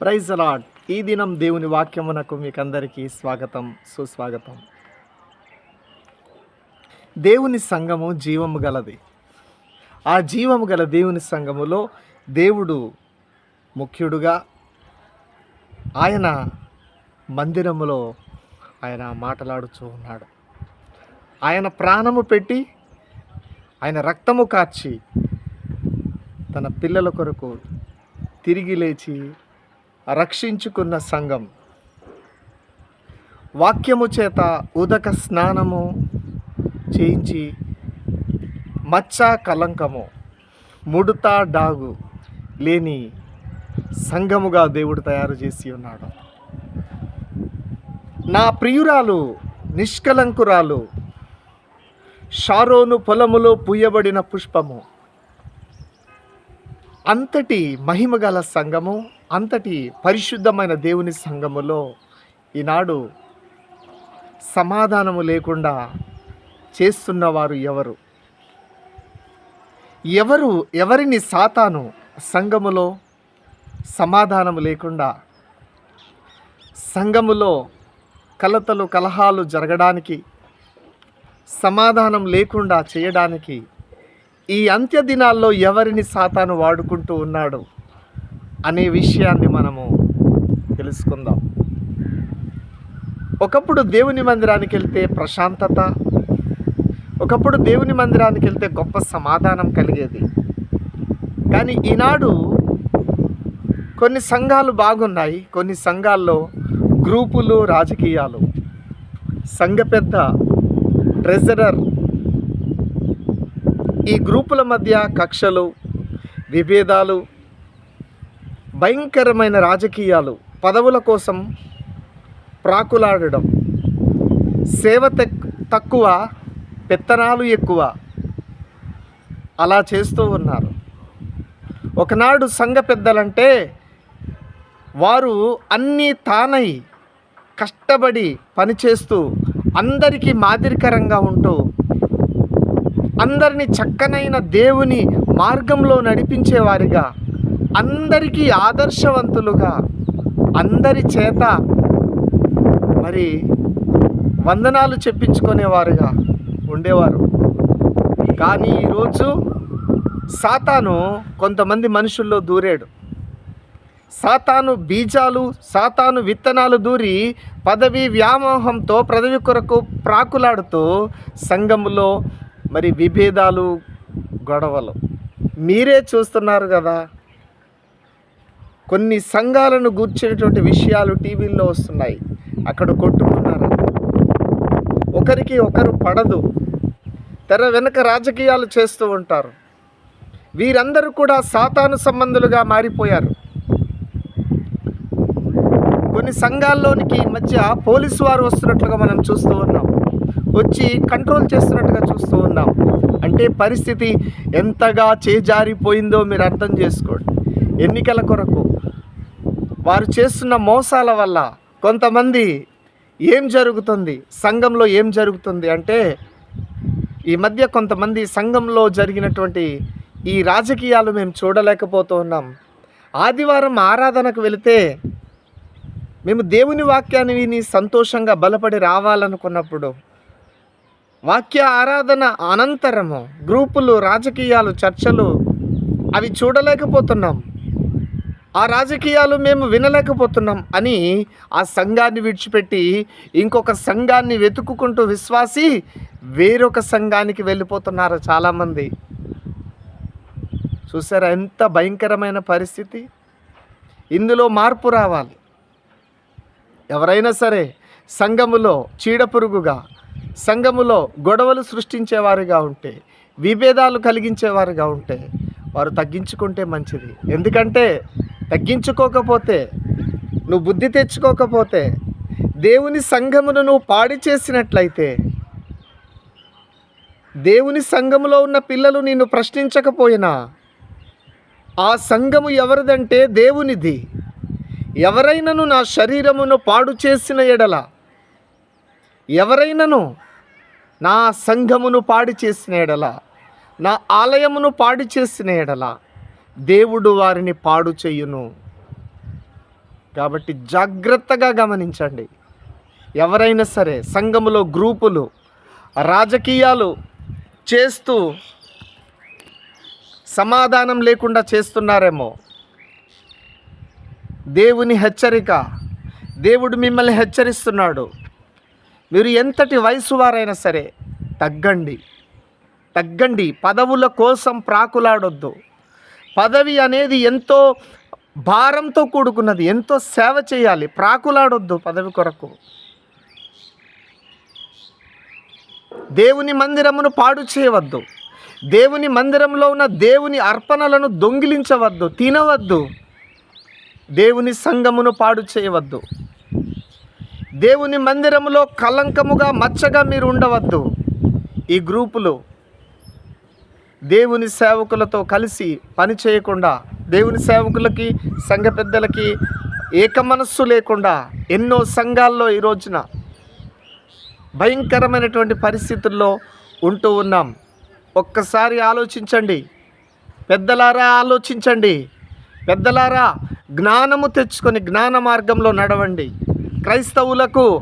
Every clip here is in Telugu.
ప్రైజ్ అలాడ్ ఈ దినం దేవుని వాక్యమునకు మీకు అందరికీ స్వాగతం సుస్వాగతం. దేవుని సంఘము జీవము గలది. ఆ జీవము గల దేవుని సంఘములో దేవుడు ముఖ్యుడుగా ఆయన మందిరములో ఆయన మాట్లాడుతూ ఉన్నాడు. ఆయన ప్రాణము పెట్టి ఆయన రక్తము కార్చి తన పిల్లల కొరకు తిరిగి లేచి రక్షించుకున్న సంఘం. వాక్యము చేత ఉదక స్నానము చేయించి మచ్చ కలంకము ముడత డాగు లేని సంఘముగా దేవుడు తయారు చేసి ఉన్నాడు. నా ప్రియురాలు నిష్కలంకురాలు షారోను పొలములో పూయబడిన పుష్పము అంతటి మహిమగల సంఘము అంతటి పరిశుద్ధమైన దేవుని సంఘములో ఈనాడు సమాధానము లేకుండా చేస్తున్నవారు ఎవరు? ఎవరు ఎవరిని సాతాను సంఘములో సమాధానము లేకుండా సంఘములో కలతలు కలహాలు జరగడానికి సమాధానం లేకుండా చేయడానికి ఈ అంత్య దినాల్లో ఎవరిని సాతాను వాడుకుంటూ ఉన్నాడు? అనే విషయాన్ని మనము తెలుసుకుందాం. ఒకప్పుడు దేవుని మందిరానికి వెళ్తే ప్రశాంతత ఒకప్పుడు దేవుని మందిరానికి వెళ్తే గొప్ప సమాధానం కలిగేది. కానీ ఈనాడు కొన్ని సంఘాలు బాగున్నాయి కొన్ని సంఘాల్లో గ్రూపులు రాజకీయాలు. సంఘ పెద్ద ట్రెజరర్ ఈ గ్రూపుల మధ్య కక్షలు విభేదాలు భయంకరమైన రాజకీయాలు పదవుల కోసం ప్రాకులాడడం. సేవ తక్ తక్కువ పెత్తనాలు ఎక్కువ. అలా చేస్తూ ఉన్నారు. ఒకనాడు సంఘ పెద్దలంటే వారు అన్నీ తానై కష్టపడి పనిచేస్తూ అందరికీ మాదిరికరంగా ఉంటూ అందరినీ చక్కనైన దేవుని మార్గంలో నడిపించేవారిగా అందరికీ ఆదర్శవంతులుగా అందరి చేత మరి వందనాలు చెప్పించుకునేవారుగా ఉండేవారు. కానీ ఈరోజు సాతాను కొంతమంది మనుషుల్లో దూరాడు. సాతాను బీజాలు సాతాను విత్తనాలు దూరి పదవి వ్యామోహంతో పదవి కొరకు ప్రాకులాడుతూ సంఘములో మరి విభేదాలు గొడవలు. మీరే చూస్తున్నారు కదా కొన్ని సంఘాలను గూర్చేటువంటి విషయాలు టీవీల్లో వస్తున్నాయి. అక్కడ కొట్టుకున్నారు? ఒకరికి ఒకరు పడదు. తెర వెనుక రాజకీయాలు చేస్తూ ఉంటారు. వీరందరూ కూడా సాతాను సంబంధులుగా మారిపోయారు. కొన్ని సంఘాల్లోనికి ఈ మధ్య పోలీసు వారు వస్తున్నట్లుగా మనం చూస్తూ ఉన్నాం. వచ్చి కంట్రోల్ చేస్తున్నట్టుగా చూస్తూ ఉన్నాం. అంటే పరిస్థితి ఎంతగా చేజారిపోయిందో మీరు అర్థం చేసుకోండి. ఎన్నికల కొరకు వారు చేస్తున్న మోసాల వల్ల కొంతమంది ఏం జరుగుతుంది? సంఘంలో ఏం జరుగుతుంది అంటే ఈ మధ్య కొంతమంది సంఘంలో జరిగినటువంటి ఈ రాజకీయాలు మేము చూడలేకపోతూ ఉన్నాం ఆదివారం ఆరాధనకు వెళితే మేము దేవుని వాక్యాన్ని విని సంతోషంగా బలపడి రావాలనుకున్నప్పుడు వాక్య ఆరాధన అనంతరము గ్రూపులు రాజకీయాలు చర్చలు అవి చూడలేకపోతున్నాం. ఆ రాజకీయాలు మేము వినలేకపోతున్నాం అని ఆ సంఘాన్ని విడిచిపెట్టి ఇంకొక సంఘాన్ని వెతుక్కుంటూ విశ్వాసి వేరొక సంఘానికి వెళ్ళిపోతున్నారు చాలామంది. చూసారా ఎంత భయంకరమైన పరిస్థితి? ఇందులో మార్పు రావాలి. ఎవరైనా సరే సంఘములో చీడపురుగుగా సంఘములో గొడవలు సృష్టించేవారుగా ఉంటే విభేదాలు కలిగించేవారుగా ఉంటే వారు తగ్గించుకుంటే మంచిది. ఎందుకంటే తగ్గించుకోకపోతే నువ్వు బుద్ధి తెచ్చుకోకపోతే దేవుని సంఘమును నువ్వు పాడి చేసినట్లయితే దేవుని సంఘములో ఉన్న పిల్లలు నిన్ను ప్రశ్నించకపోయినా ఆ సంఘము ఎవరిదంటే దేవునిది. ఎవరైనను నా శరీరమును పాడు చేసిన ఎడల ఎవరైనను నా సంఘమును పాడి చేసిన ఎడల నా ఆలయమును పాడు చేసిన ఎడల దేవుడు వారిని పాడు చేయును. కాబట్టి జాగ్రత్తగా గమనించండి. ఎవరైనా సరే సంఘములో గ్రూపులు రాజకీయాలు చేస్తూ సమాధానం లేకుండా చేస్తున్నారేమో. దేవుని హెచ్చరిక దేవుడు మిమ్మల్ని హెచ్చరిస్తున్నాడు. మీరు ఎంతటి వయసు వారైనా సరే తగ్గండి. తగ్గండి. పదవుల కోసం ప్రాకులాడొద్దు. పదవి అనేది ఎంతో భారంతో కూడుకున్నది ఎంతో సేవ చేయాలి. ప్రాకులాడొద్దు పదవి కొరకు. దేవుని మందిరమును పాడు చేయవద్దు. దేవుని మందిరంలో ఉన్న దేవుని అర్పణలను దొంగిలించవద్దు తినవద్దు. దేవుని సంఘమును పాడు చేయవద్దు. దేవుని మందిరములో కలంకముగా మచ్చగా మీరు ఉండవద్దు. ఈ గ్రూపులు దేవుని సేవకులతో కలిసి పని చేయకుండా దేవుని సేవకులకి సంఘ పెద్దలకి ఏక మనస్సు లేకుండా ఎన్నో సంఘాల్లో ఈ రోజున భయంకరమైనటువంటి పరిస్థితుల్లో ఉంటూ ఉన్నాం. ఒక్కసారి ఆలోచించండి. పెద్దలారా ఆలోచించండి. పెద్దలారా జ్ఞానము తెచ్చుకొని జ్ఞాన మార్గంలో నడవండి. క్రైస్తవులకు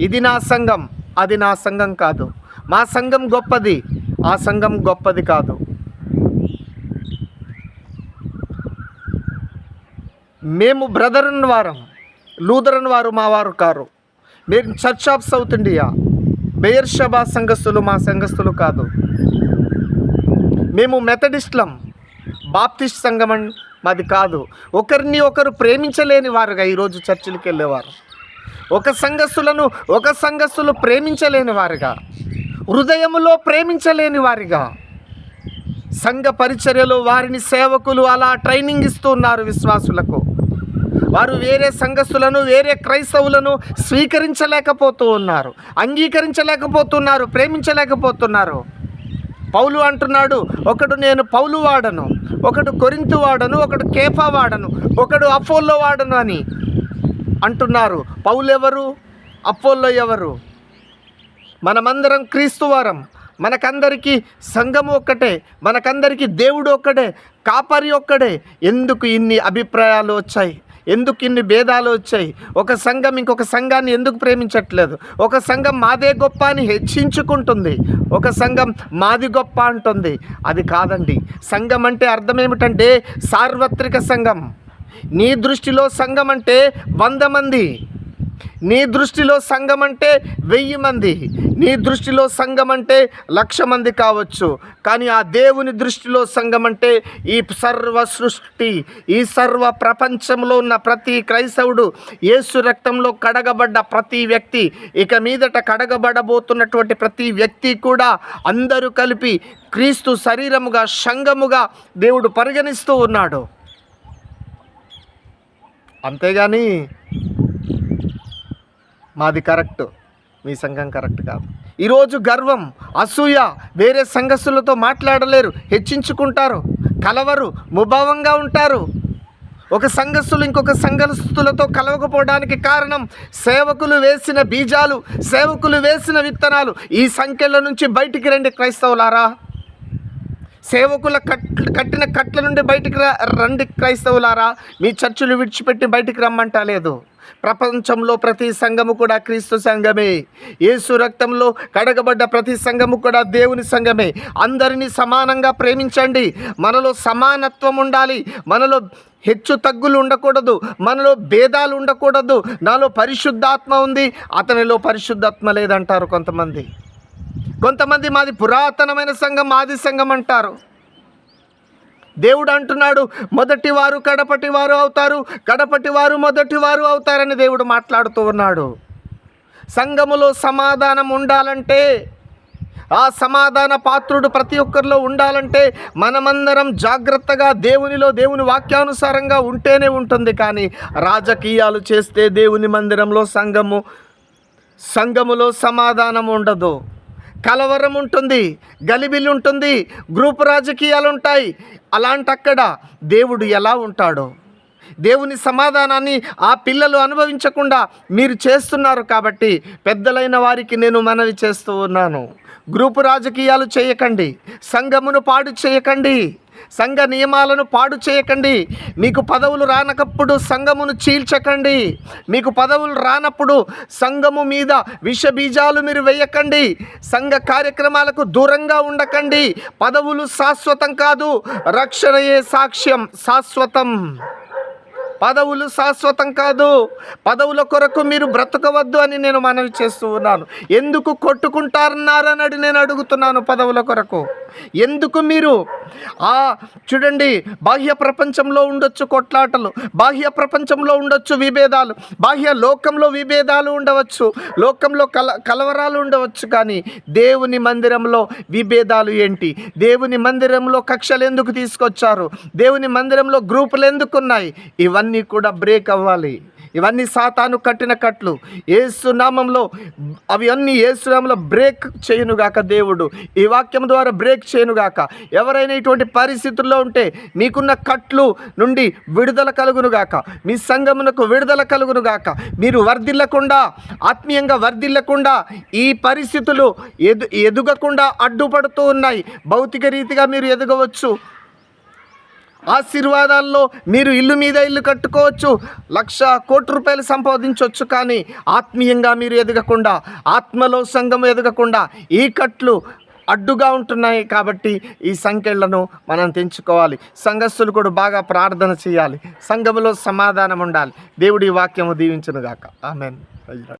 ఇది నా సంఘం అది నా సంఘం కాదు. మా సంఘం గొప్పది. ఆ సంఘం గొప్పది కాదు. మేము బ్రదరన్ వారం లూదరన్ వారు మా వారు కారు. మేము church of South India Beersheba సంఘస్థులు మా సంఘస్థులు కాదు. మేము మెథడిస్ట్లం బాప్టిస్ట్ సంఘం మాది కాదు. ఒకరిని ఒకరు ప్రేమించలేని వారుగా ఈరోజు చర్చిలకు వెళ్ళేవారు. ఒక సంఘస్థులను ఒక సంఘస్థులు ప్రేమించలేని వారుగా. హృదయములో ప్రేమించలేని వారిగా సంఘ పరిచర్యలో వారిని సేవకులు అలా ట్రైనింగ్ ఇస్తున్నారు విశ్వాసులకు. వారు వేరే సంఘస్థులను వేరే క్రైస్తవులను స్వీకరించలేకపోతూ ఉన్నారు. అంగీకరించలేకపోతున్నారు ప్రేమించలేకపోతున్నారు. పౌలు అంటున్నాడు ఒకడు నేను పౌలు వాడను ఒకడు కొరింతు వాడను ఒకడు కేఫా వాడను ఒకడు అఫోల్లో వాడను అని అంటున్నారు. పౌలు ఎవరు అపోల్లో ఎవరు? మనమందరం క్రీస్తువారం మనకందరికీ సంఘము ఒక్కటే మనకందరికీ దేవుడు ఒక్కడే కాపరి ఒక్కడే. ఎందుకు ఇన్ని అభిప్రాయాలు వచ్చాయి? ఎందుకు ఇన్ని భేదాలు వచ్చాయి? ఒక సంఘం ఇంకొక సంఘాన్ని ఎందుకు ప్రేమించట్లేదు? ఒక సంఘం మాదే గొప్ప అని హెచ్చించుకుంటుంది. ఒక సంఘం మాది గొప్ప అంటుంది. అది కాదండి. సంఘం అంటే అర్థం ఏమిటంటే సార్వత్రిక సంఘం. నీ దృష్టిలో సంఘం అంటే వంద మంది. నీ దృష్టిలో సంఘం అంటే వెయ్యి మంది నీ దృష్టిలో సంఘం అంటే లక్ష మంది కావచ్చు. కానీ ఆ దేవుని దృష్టిలో సంఘం అంటే ఈ సర్వ సృష్టి ఈ సర్వ ప్రపంచంలో ఉన్న ప్రతి క్రైస్తవుడు యేసు రక్తంలో కడగబడ్డ ప్రతి వ్యక్తి ఇక మీదట కడగబడబోతున్నటువంటి ప్రతి వ్యక్తి కూడా అందరూ కలిపి క్రీస్తు శరీరముగా సంఘముగా దేవుడు పరిగణిస్తూ ఉన్నాడు. అంతేగాని మాది కరెక్ట్. మీ సంఘం కరెక్ట్ కాదు. ఈరోజు గర్వం అసూయ వేరే సంఘస్థులతో మాట్లాడలేరు హెచ్చించుకుంటారు కలవరు ముభావంగా ఉంటారు. ఒక సంఘస్థులు ఇంకొక సంఘస్థులతో కలవకపోవడానికి కారణం సేవకులు వేసిన బీజాలు సేవకులు వేసిన విత్తనాలు. ఈ సంఖ్యల నుంచి బయటికి రండి క్రైస్తవులారా. సేవకుల కట్ కట్టిన కట్ల నుండి బయటికి రా రండి క్రైస్తవులారా. మీ చర్చిలు విడిచిపెట్టి బయటికి రమ్మంట లేదు ప్రపంచంలో ప్రతి సంఘము కూడా క్రీస్తు సంఘమే. యేసు రక్తంలో కడగబడ్డ ప్రతి సంఘము కూడా దేవుని సంఘమే. అందరినీ సమానంగా ప్రేమించండి. మనలో సమానత్వం ఉండాలి. మనలో హెచ్చు తగ్గులు ఉండకూడదు. మనలో భేదాలు ఉండకూడదు. నాలో పరిశుద్ధాత్మ ఉంది. అతనిలో పరిశుద్ధాత్మ లేదంటారు కొంతమంది. కొంతమంది మాది పురాతనమైన సంఘం ఆది సంఘం అంటారు. దేవుడు అంటున్నాడు మొదటి వారు కడపటి వారు అవుతారు కడపటి వారు మొదటి వారు అవుతారని దేవుడు మాట్లాడుతూ ఉన్నాడు. సంఘములో సమాధానం ఉండాలంటే ఆ సమాధాన పాత్రుడు ప్రతి ఒక్కరిలో ఉండాలంటే మనమందరం జాగ్రత్తగా దేవునిలో దేవుని వాక్యానుసారంగా ఉంటేనే ఉంటుంది. కానీ రాజకీయాలు చేస్తే దేవుని మందిరంలో సంఘము సంఘములో సమాధానం ఉండదు. కలవరం ఉంటుంది గలిబిలి ఉంటుంది గ్రూప్ రాజకీయాలు ఉంటాయి. అలాంటక్కడ దేవుడు ఎలా ఉంటాడో? దేవుని సమాధానాన్ని ఆ పిల్లలు అనుభవించకుండా మీరు చేస్తున్నారు కాబట్టి పెద్దలైన వారికి నేను మనవి చేస్తూ ఉన్నాను. గ్రూపు రాజకీయాలు చేయకండి. సంఘమును పాడు చేయకండి. సంఘ నియమాలను పాడు చేయకండి. మీకు పదవులు రానకప్పుడు సంఘమును చీల్చకండి. మీకు పదవులు రానప్పుడు సంఘము మీద విష బీజాలు మీరు వేయకండి. సంఘ కార్యక్రమాలకు దూరంగా ఉండకండి. పదవులు శాశ్వతం కాదు. రక్షణయే సాక్ష్యం. శాశ్వతం. పదవులు శాశ్వతం కాదు. పదవుల కొరకు మీరు బ్రతకవద్దు అని నేను మనవి చేస్తూ ఉన్నాను. ఎందుకు కొట్టుకుంటారన్నారని నేను అడుగుతున్నాను పదవుల కొరకు. ఎందుకు మీరు? ఆ చూడండి బాహ్య ప్రపంచంలో ఉండొచ్చు కొట్లాటలు బాహ్య ప్రపంచంలో ఉండొచ్చు విభేదాలు బాహ్య లోకంలో విభేదాలు ఉండవచ్చు లోకంలో కల కలవరాలు ఉండవచ్చు కానీ దేవుని మందిరంలో విభేదాలు ఏంటి? దేవుని మందిరంలో కక్షలు ఎందుకు తీసుకొచ్చారు? దేవుని మందిరంలో గ్రూపులు ఎందుకు ఉన్నాయి? ఇవన్నీ కూడా బ్రేక్ అవ్వాలి. ఇవన్నీ సాతాను కట్టిన కట్లు. ఏసునామంలో అవి అన్నీ ఏసునామంలో బ్రేక్ చేయనుగాక దేవుడు. ఈ వాక్యం ద్వారా బ్రేక్ చేయనుగాక ఎవరైనా ఇటువంటి పరిస్థితుల్లో ఉంటే మీకున్న కట్లు నుండి విడుదల కలుగునుగాక మీ సంగమునకు విడుదల కలుగునుగాక మీరు వర్ధిల్లకుండా ఆత్మీయంగా వర్ధిల్లకుండా ఈ పరిస్థితులు ఎదు ఎదుగకుండా అడ్డుపడుతూ ఉన్నాయి. భౌతిక రీతిగా మీరు ఎదగవచ్చు. ఆశీర్వాదాల్లో మీరు ఇల్లు మీద ఇల్లు కట్టుకోవచ్చు. లక్ష కోటి రూపాయలు సంపాదించవచ్చు కానీ ఆత్మీయంగా మీరు ఎదగకుండా ఆత్మలో సంఘం ఎదగకుండా ఈ కట్లు అడ్డుగా ఉంటున్నాయి కాబట్టి ఈ సంఖ్యలను మనం తెంచుకోవాలి. సంఘస్థులు కూడా బాగా ప్రార్థన చేయాలి. సంఘములో సమాధానం ఉండాలి. దేవుడి వాక్యము దీవించునుగాక. ఆమెన్.